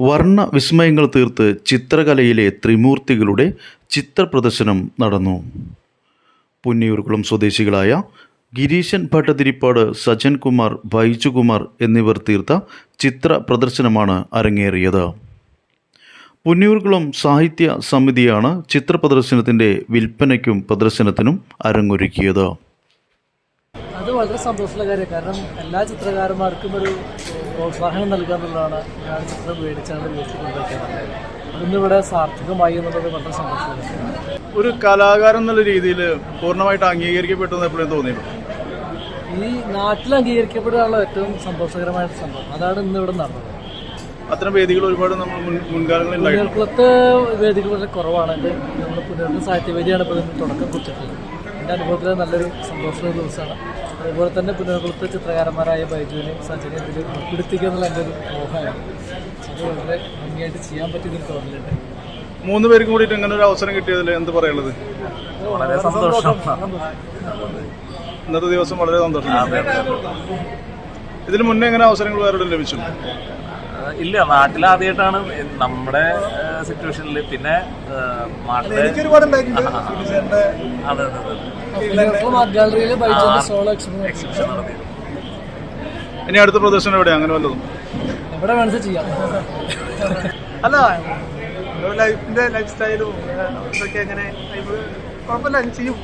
വർണ വിസ്മയങ്ങൾ തീർത്ത് ചിത്രകലയിലെ ത്രിമൂർത്തികളുടെ ചിത്രപ്രദർശനം നടന്നു. പുന്നിയൂർക്കുളം സ്വദേശികളായ ഗിരീശൻ ഭട്ടതിരിപ്പാട് സജൻ കുമാർ ബൈജുകുമാർ എന്നിവർ തീർത്ത ചിത്ര പ്രദർശനമാണ് അരങ്ങേറിയത്. പുന്നിയൂർക്കുളം സാഹിത്യ സമിതിയാണ് ചിത്ര പ്രദർശനത്തിന്റെ വിൽപ്പനയ്ക്കും പ്രദർശനത്തിനും അരങ്ങൊരുക്കിയത്. അത് വളരെ സന്തോഷമുള്ള കാര്യം കാരണം എല്ലാ ചിത്രകാരന്മാർക്കും ഒരു പ്രോത്സാഹനം നൽകുക എന്നുള്ളതാണ് ഞാൻ ചിത്രം മേടിച്ചാണ് കൊണ്ടുവയ്ക്കുന്നത് അതിന്നിവിടെ സാർത്ഥകമായി എന്നുള്ളത് വളരെ സന്തോഷം ഒരു കലാകാരൻ എന്നുള്ള രീതിയിൽ പൂർണമായിട്ട് അംഗീകരിക്കപ്പെട്ടെന്ന് എപ്പോഴും തോന്നിയിട്ടുണ്ട്. ഈ നാട്ടിൽ അംഗീകരിക്കപ്പെടാനുള്ള ഏറ്റവും സന്തോഷകരമായ സംഭവം. അതാണ് ഇന്ന് ഇവിടെ നടന്നത്. അത്തരം വേദികൾ ഒരുപാട് നമ്മൾ മുൻ മുൻകാലങ്ങളിൽ വേദികൾ വളരെ കുറവാണ്. എന്റെ നമ്മുടെ പുന്നേർക്കുളം സാഹിത്യവേദിയാണ് ഇപ്പോൾ തുടക്കം കുറിച്ചിട്ടുള്ളത്. എന്റെ അനുഭവത്തിൽ നല്ലൊരു സന്തോഷമുള്ള ദിവസമാണ്. അതുപോലെ തന്നെ പുന്നേർക്കുളത്ത് ചിത്രകാരന്മാരായ ബൈജുവിനെയും സജനെ ഇതിൽ ഉൾപ്പെടുത്തിക്കുക എന്നുള്ള എന്റെ ഒരു മോഹമാണ് അത് വളരെ ഭംഗിയായിട്ട് ചെയ്യാൻ പറ്റിയതൊരു തോന്നലുണ്ട്. മൂന്ന് പേർക്കും കൂടിയിട്ട് ഇങ്ങനെ ഒരു അവസരം കിട്ടിയതിൽ എന്ത് പറയുള്ളത് വളരെ സന്തോഷം. ഇന്നത്തെ ദിവസം വളരെ സന്തോഷം. ഇതിന് മുന്നേ എങ്ങനെ അവസരങ്ങൾ വേറെ ലഭിച്ചു? ഇല്ല നാട്ടിലാദ്യമായിട്ടാണ് നമ്മുടെ സിറ്റുവേഷനിൽ പിന്നെ നാട്ടിലെ അതെ അതെ അതെ. ഇനി അടുത്ത പ്രദർശനം എവിടെ അങ്ങനെ വല്ലതും? എവിടെ വേണമെന്ന് ചെയ്യാം. അല്ല ലൈഫിന്റെ ലൈഫ് സ്റ്റൈലും എങ്ങനെ? കുഴപ്പമില്ല ചെയ്യും.